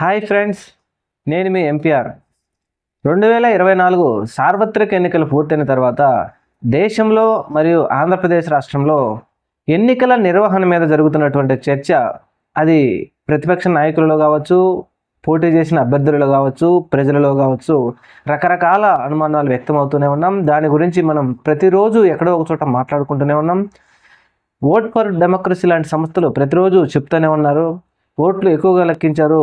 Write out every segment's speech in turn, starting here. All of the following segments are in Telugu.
హాయ్ ఫ్రెండ్స్ నేను మీ ఎంపీఆర్. రెండు వేల ఇరవై నాలుగు సార్వత్రిక ఎన్నికలు పూర్తయిన తర్వాత దేశంలో మరియు ఆంధ్రప్రదేశ్ రాష్ట్రంలో ఎన్నికల నిర్వహణ మీద జరుగుతున్నటువంటి చర్చ అది ప్రతిపక్ష నాయకులలో కావచ్చు పోటీ చేసిన అభ్యర్థులలో కావచ్చు ప్రజలలో కావచ్చు రకరకాల అనుమానాలు వ్యక్తమవుతూనే ఉన్నాం. దాని గురించి మనం ప్రతిరోజు ఎక్కడో ఒక చోట మాట్లాడుకుంటూనే ఉన్నాం. ఓట్ ఫర్ డెమోక్రసీ లాంటి సంస్థలు ప్రతిరోజు చెప్తూనే ఉన్నారు. ఓట్లు ఎక్కువగా లెక్కించారు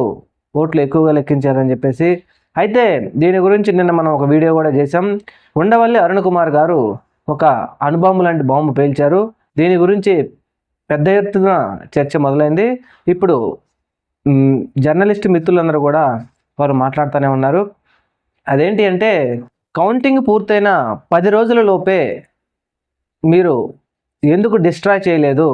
ఓట్లు ఎక్కువగా లెక్కించారని చెప్పేసి. అయితే దీని గురించి నిన్న మనం ఒక వీడియో కూడా చేసాం ఉండవల్లి అరుణ్ కుమార్ గారు ఒక అణుబాంబు లాంటి బాంబు పేల్చారు. దీని గురించి పెద్ద ఎత్తున చర్చ మొదలైంది. ఇప్పుడు జర్నలిస్ట్ మిత్రులందరూ కూడా వారు మాట్లాడుతూనే ఉన్నారు. అదేంటి అంటే కౌంటింగ్ పూర్తయిన పది రోజుల లోపే మీరు ఎందుకు డిస్ట్రాయ్ చేయలేదు?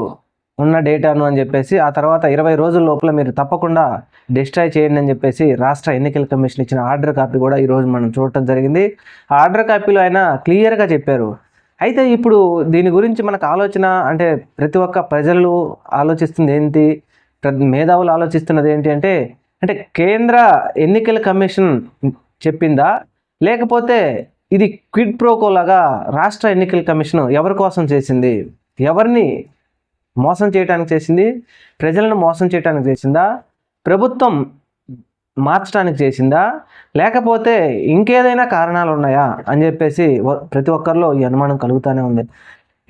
ఉన్న డేటాను అని చెప్పేసి ఆ తర్వాత ఇరవై రోజుల లోపల మీరు తప్పకుండా డిస్ట్రాయ్ చేయండి అని చెప్పేసి రాష్ట్ర ఎన్నికల కమిషన్ ఇచ్చిన ఆర్డర్ కాపీ కూడా ఈరోజు మనం చూడటం జరిగింది. ఆ ఆర్డర్ కాపీలో ఆయన క్లియర్గా చెప్పారు. అయితే ఇప్పుడు దీని గురించి మనకు ఆలోచన అంటే ప్రతి ఒక్క ప్రజలు ఆలోచిస్తుంది ఏంటి? ప్ర- మేధావులు ఆలోచిస్తున్నది ఏంటి అంటే అంటే కేంద్ర ఎన్నికల కమిషన్ చెప్పిందా? లేకపోతే ఇది క్విడ్ ప్రోకోలాగా రాష్ట్ర ఎన్నికల కమిషన్ ఎవరి కోసం చేసింది? ఎవరిని మోసం చేయడానికి చేసింది ప్రజలను మోసం చేయడానికి చేసిందా ప్రభుత్వం మార్చడానికి చేసిందా లేకపోతే ఇంకేదైనా కారణాలు ఉన్నాయా అని చెప్పేసి ప్రతి ఒక్కరిలో ఈ అనుమానం కలుగుతూనే ఉంది.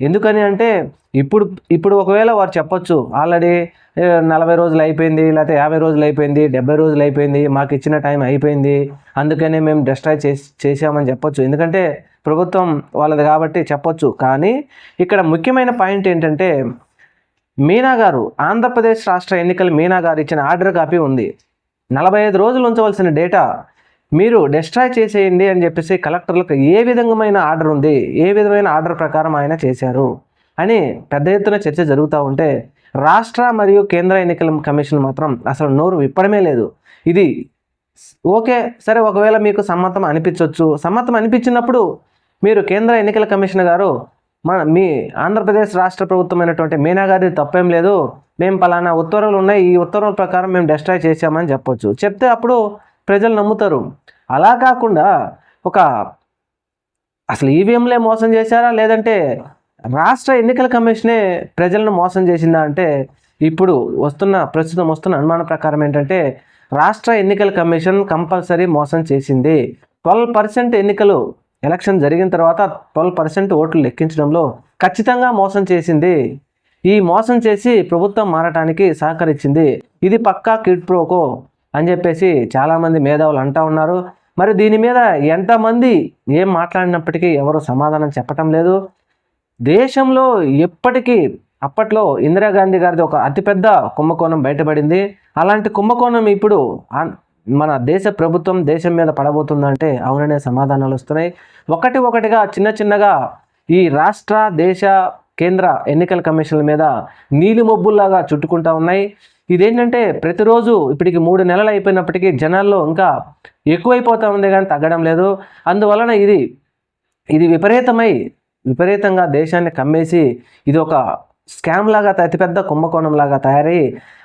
ఎందుకని అంటే ఇప్పుడు ఇప్పుడు ఒకవేళ వారు చెప్పొచ్చు ఆల్రెడీ నలభై రోజులు అయిపోయింది లేకపోతే యాభై రోజులు అయిపోయింది డెబ్బై రోజులు అయిపోయింది మాకు ఇచ్చిన టైం అయిపోయింది అందుకనే మేము డిస్ట్రాయ్ చేసి చేసామని చెప్పొచ్చు. ఎందుకంటే ప్రభుత్వం వాళ్ళది కాబట్టి చెప్పొచ్చు. కానీ ఇక్కడ ముఖ్యమైన పాయింట్ ఏంటంటే మీనా గారు ఆంధ్రప్రదేశ్ రాష్ట్ర ఎన్నికల మీనా గారు ఇచ్చిన ఆర్డర్ కాపీ ఉంది. నలభై ఐదు రోజులు ఉంచవలసిన డేటా మీరు డిస్ట్రాయ్ చేసేయండి అని చెప్పేసి కలెక్టర్లకు ఏ విధమైన ఆర్డర్ ఉంది? ఏ విధమైన ఆర్డర్ ప్రకారం ఆయన చేశారు? అని పెద్ద ఎత్తున చర్చ జరుగుతూ ఉంటే రాష్ట్ర మరియు కేంద్ర ఎన్నికల కమిషన్ మాత్రం అసలు నోరు విప్పడమే లేదు. ఇది ఓకే సరే ఒకవేళ మీకు సమ్మతం అనిపించవచ్చు సమ్మతం అనిపించినప్పుడు మీరు కేంద్ర ఎన్నికల కమిషన్ గారు మన మీ ఆంధ్రప్రదేశ్ రాష్ట్ర ప్రభుత్వమైనటువంటి మీనాగారి తప్పేం లేదు. మేము పలానా ఉత్తర్వులు ఉన్నాయి. ఈ ఉత్తర్వుల ప్రకారం మేము డిస్ట్రాయ్ చేసామని చెప్పొచ్చు. చెప్తే అప్పుడు ప్రజలు నమ్ముతారు. అలా కాకుండా ఒక అసలు ఈవీఎంలే మోసం చేశారా? లేదంటే రాష్ట్ర ఎన్నికల కమిషనే ప్రజలను మోసం చేసిందా? అంటే ఇప్పుడు వస్తున్న ప్రస్తుతం వస్తున్న అనుమాన ప్రకారం ఏంటంటే రాష్ట్ర ఎన్నికల కమిషన్ కంపల్సరీ మోసం చేసింది. ట్వెల్వ్ పర్సెంట్ ఎన్నికలు ఎలక్షన్ జరిగిన తర్వాత ట్వెల్వ్ పర్సెంట్ ఓట్లు లెక్కించడంలో ఖచ్చితంగా మోసం చేసింది. ఈ మోసం చేసి ప్రభుత్వం మారటానికి సహకరించింది. ఇది పక్కా కిడ్ ప్రోకో అని చెప్పేసి చాలామంది మేధావులు అంటా ఉన్నారు. మరి దీని మీద ఎంతమంది ఏం మాట్లాడినప్పటికీ ఎవరు సమాధానం చెప్పటం లేదు. దేశంలో ఎప్పటికీ అప్పట్లో ఇందిరాగాంధీ గారిది ఒక అతిపెద్ద కుంభకోణం బయటపడింది. అలాంటి కుంభకోణం ఇప్పుడు మన దేశ ప్రభుత్వం దేశం మీద పడబోతుందంటే అవుననే సమాధానాలు వస్తున్నాయి. ఒకటి ఒకటిగా చిన్న చిన్నగా ఈ రాష్ట్ర దేశ కేంద్ర ఎన్నికల కమిషన్ల మీద నీలి మబ్బుల్లాగా చుట్టుకుంటా ఉన్నాయి. ఇదేంటంటే ప్రతిరోజు ఇప్పటికి మూడు నెలలు అయిపోయినప్పటికీ జనాల్లో ఇంకా ఎక్కువైపోతూ ఉంది కానీ తగ్గడం లేదు. అందువలన ఇది ఇది విపరీతమై విపరీతంగా దేశాన్ని కమ్మేసి ఇది ఒక స్కామ్ లాగా అతిపెద్ద కుంభకోణం లాగా తయారై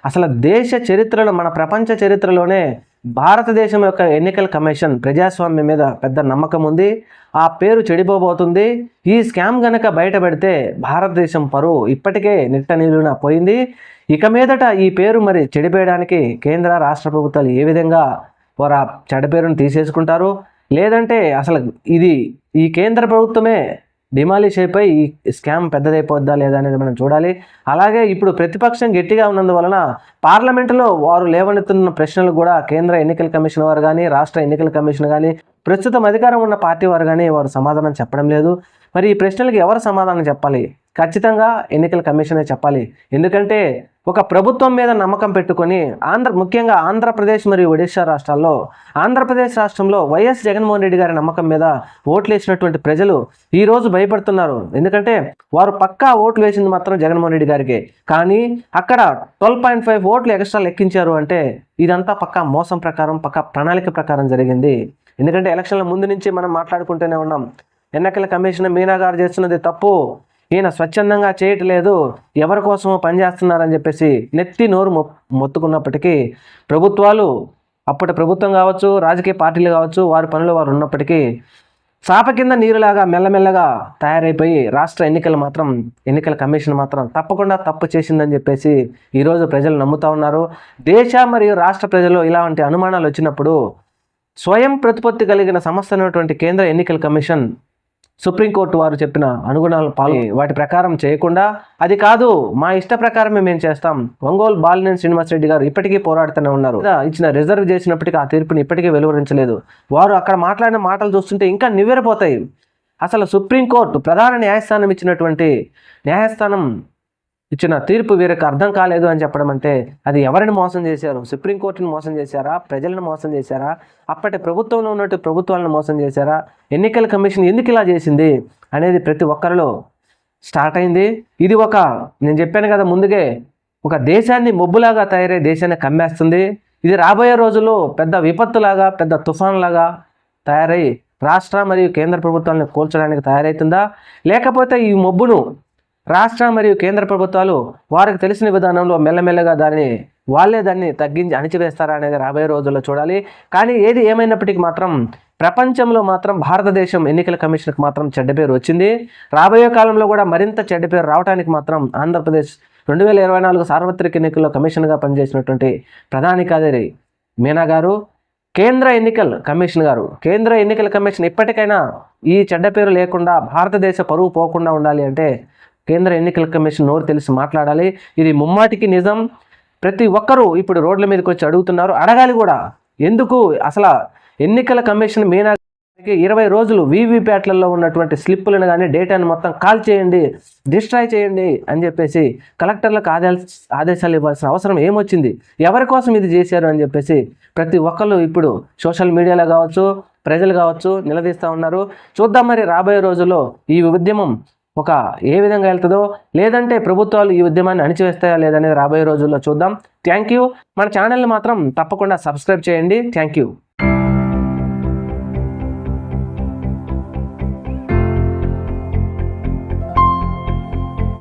అసలు దేశ చరిత్రలో మన ప్రపంచ చరిత్రలోనే భారతదేశం యొక్క ఎన్నికల కమిషన్ ప్రజాస్వామ్యం మీద పెద్ద నమ్మకం ఉంది. ఆ పేరు చెడిపోబోతుంది. ఈ స్కామ్ గనక బయటపెడితే భారతదేశం పరువు ఇప్పటికే నిట్ట నిలువున పోయింది. ఇక మీదట ఈ పేరు మరి చెడిపోయడానికి కేంద్ర రాష్ట్ర ప్రభుత్వాలు ఏ విధంగా వారు ఆ చెడ్డ పేరును తీసేసుకుంటారు? లేదంటే అసలు ఇది ఈ కేంద్ర ప్రభుత్వమే డిమాలిష్ అయిపోయి ఈ స్కామ్ పెద్దదైపోద్దా లేదా అనేది మనం చూడాలి. అలాగే ఇప్పుడు ప్రతిపక్షం గట్టిగా ఉన్నందువలన పార్లమెంటులో వారు లేవనెత్తున్న ప్రశ్నలు కూడా కేంద్ర ఎన్నికల కమిషన్ వారు కానీ రాష్ట్ర ఎన్నికల కమిషన్ కానీ ప్రస్తుతం అధికారం ఉన్న పార్టీ వారు కానీ వారు సమాధానం చెప్పడం లేదు. మరి ఈ ప్రశ్నలకు ఎవరు సమాధానం చెప్పాలి? ఖచ్చితంగా ఎన్నికల కమిషనే చెప్పాలి. ఎందుకంటే ఒక ప్రభుత్వం మీద నమ్మకం పెట్టుకొని ఆంధ్ర ముఖ్యంగా ఆంధ్రప్రదేశ్ మరియు ఒడిశా రాష్ట్రాల్లో ఆంధ్రప్రదేశ్ రాష్ట్రంలో వైఎస్ జగన్మోహన్ రెడ్డి గారి నమ్మకం మీద ఓట్లు వేసినటువంటి ప్రజలు ఈరోజు భయపడుతున్నారు. ఎందుకంటే వారు పక్కా ఓట్లు వేసింది మాత్రం జగన్మోహన్ రెడ్డి గారికి. కానీ అక్కడ ట్వెల్వ్ పాయింట్ ఫైవ్ ఓట్లు ఎక్స్ట్రా లెక్కించారు అంటే ఇదంతా పక్కా మోసం ప్రకారం పక్కా ప్రణాళిక ప్రకారం జరిగింది. ఎందుకంటే ఎలక్షన్ల ముందు నుంచి మనం మాట్లాడుకుంటూనే ఉన్నాం. ఎన్నికల కమిషన్ మీనా గారు చేస్తున్నది తప్పు. ఈయన స్వచ్ఛందంగా చేయట్లేదు ఎవరి కోసమో పనిచేస్తున్నారని చెప్పేసి నెత్తి నోరు మొ మొత్తుకున్నప్పటికీ ప్రభుత్వాలు అప్పటి ప్రభుత్వం కావచ్చు రాజకీయ పార్టీలు కావచ్చు వారి పనిలో వారు ఉన్నప్పటికీ చాప కింద నీరులాగా మెల్లమెల్లగా తయారైపోయి రాష్ట్ర ఎన్నికలు మాత్రం ఎన్నికల కమిషన్ మాత్రం తప్పకుండా తప్పు చేసిందని చెప్పేసి ఈరోజు ప్రజలు నమ్ముతా ఉన్నారు. దేశ మరియు రాష్ట్ర ప్రజలు ఇలాంటి అనుమానాలు వచ్చినప్పుడు స్వయం ప్రతిపత్తి కలిగిన సంస్థ అయినటువంటి కేంద్ర ఎన్నికల కమిషన్ సుప్రీంకోర్టు వారు చెప్పిన అనుగుణాలు పాలు వాటి ప్రకారం చేయకుండా అది కాదు మా ఇష్ట ప్రకారమే మేము చేస్తాం. ఒంగోలు బాలినేని శ్రీనివాస్ రెడ్డి గారు ఇప్పటికీ పోరాడుతూనే ఉన్నారు. ఇచ్చిన రిజర్వ్ చేసినప్పటికీ ఆ తీర్పుని ఇప్పటికీ వెలువరించలేదు. వారు అక్కడ మాట్లాడిన మాటలు చూస్తుంటే ఇంకా నివ్వెరపోతాయి. అసలు సుప్రీంకోర్టు ప్రధాన న్యాయస్థానం ఇచ్చినటువంటి న్యాయస్థానం ఇచ్చిన తీర్పు వీరికి అర్థం కాలేదు అని చెప్పడం అంటే అది ఎవరిని మోసం చేశారు? సుప్రీంకోర్టుని మోసం చేశారా? ప్రజలను మోసం చేశారా? అప్పటి ప్రభుత్వంలో ఉన్నట్టు ప్రభుత్వాలను మోసం చేశారా? ఎన్నికల కమిషన్ ఎందుకు ఇలా చేసింది? అనేది ప్రతి ఒక్కరిలో స్టార్ట్ అయింది. ఇది ఒక నేను చెప్పాను కదా ముందుగే ఒక దేశాన్ని మొబ్బులాగా తయారై దేశాన్ని కమ్మేస్తుంది. ఇది రాబోయే రోజుల్లో పెద్ద విపత్తులాగా పెద్ద తుఫాన్లాగా తయారై రాష్ట్ర మరియు కేంద్ర ప్రభుత్వాలను కూల్చడానికి తయారవుతుందా లేకపోతే ఈ మొబ్బును రాష్ట్ర మరియు కేంద్ర ప్రభుత్వాలు వారికి తెలిసిన విధానంలో మెల్లమెల్లగా దాన్ని వాళ్ళే దాన్ని తగ్గించి అణిచివేస్తారా అనేది రాబోయే రోజుల్లో చూడాలి. కానీ ఏది ఏమైనప్పటికీ మాత్రం ప్రపంచంలో మాత్రం భారతదేశం ఎన్నికల కమిషన్కి మాత్రం చెడ్డ పేరు వచ్చింది. రాబోయే కాలంలో కూడా మరింత చెడ్డ పేరు రావడానికి మాత్రం ఆంధ్రప్రదేశ్ రెండు వేల ఇరవై నాలుగు సార్వత్రిక ఎన్నికల్లో కమిషన్గా పనిచేసినటువంటి ప్రధాని కార్యదర్శి మీనా గారు కేంద్ర ఎన్నికల కమిషన్ గారు. కేంద్ర ఎన్నికల కమిషన్ ఇప్పటికైనా ఈ చెడ్డ పేరు లేకుండా భారతదేశ పరువు పోకుండా ఉండాలి అంటే కేంద్ర ఎన్నికల కమిషన్ నోరు తెలిసి మాట్లాడాలి. ఇది ముమ్మాటికి నిజం. ప్రతి ఒక్కరూ ఇప్పుడు రోడ్ల మీదకి వచ్చి అడుగుతున్నారు. అడగాలి కూడా. ఎందుకు? అసలు ఎన్నికల కమిషన్ మీనా ఇరవై రోజులు వీవీప్యాట్లలో ఉన్నటువంటి స్లిప్పులను కానీ డేటాను మొత్తం కాల్ చేయండి డిస్ట్రాయ్ చేయండి అని చెప్పేసి కలెక్టర్లకు ఆదేశాలు ఆదేశాలు ఇవ్వాల్సిన అవసరం ఏమొచ్చింది? ఎవరి కోసం ఇది చేశారు అని చెప్పేసి ప్రతి ఒక్కళ్ళు ఇప్పుడు సోషల్ మీడియాలో కావచ్చు ప్రజలు కావచ్చు నిలదీస్తూ ఉన్నారు. చూద్దాం మరి రాబోయే రోజుల్లో ఈ ఉద్యమం ఒక ఏ విధంగా వెళ్తుందో లేదంటే ప్రభుత్వాలు ఈ ఉద్యమాన్ని అణిచివేస్తాయా లేదనేది రాబోయే రోజుల్లో చూద్దాం. థ్యాంక్ యూ మన ఛానల్ని మాత్రం తప్పకుండా సబ్స్క్రైబ్ చేయండి. Thank you